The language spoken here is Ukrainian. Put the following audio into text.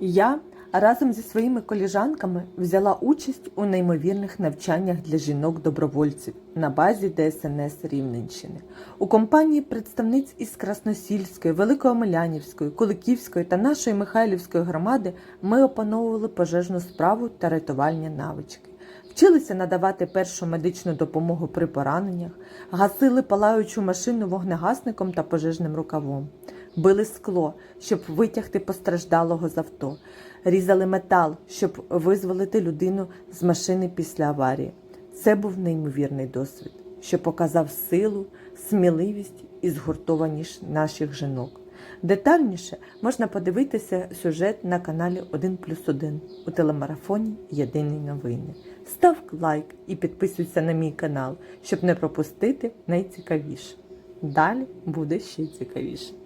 Я разом зі своїми коліжанками взяла участь у неймовірних навчаннях для жінок-добровольців на базі ДСНС Рівненщини. У компанії представниць із Красносільської, Великоомелянівської, Куликівської та нашої Михайлівської громади ми опановували пожежну справу та рятувальні навички. Вчилися надавати першу медичну допомогу при пораненнях, гасили палаючу машину вогнегасником та пожежним рукавом, били скло, щоб витягти постраждалого з авто, різали метал, щоб визволити людину з машини після аварії. Це був неймовірний досвід, що показав силу, сміливість і згуртованість наших жінок. Детальніше можна подивитися сюжет на каналі 1 плюс 1 у телемарафоні Єдині новини. Став лайк і підписуйся на мій канал, щоб не пропустити найцікавіше. Далі буде ще цікавіше.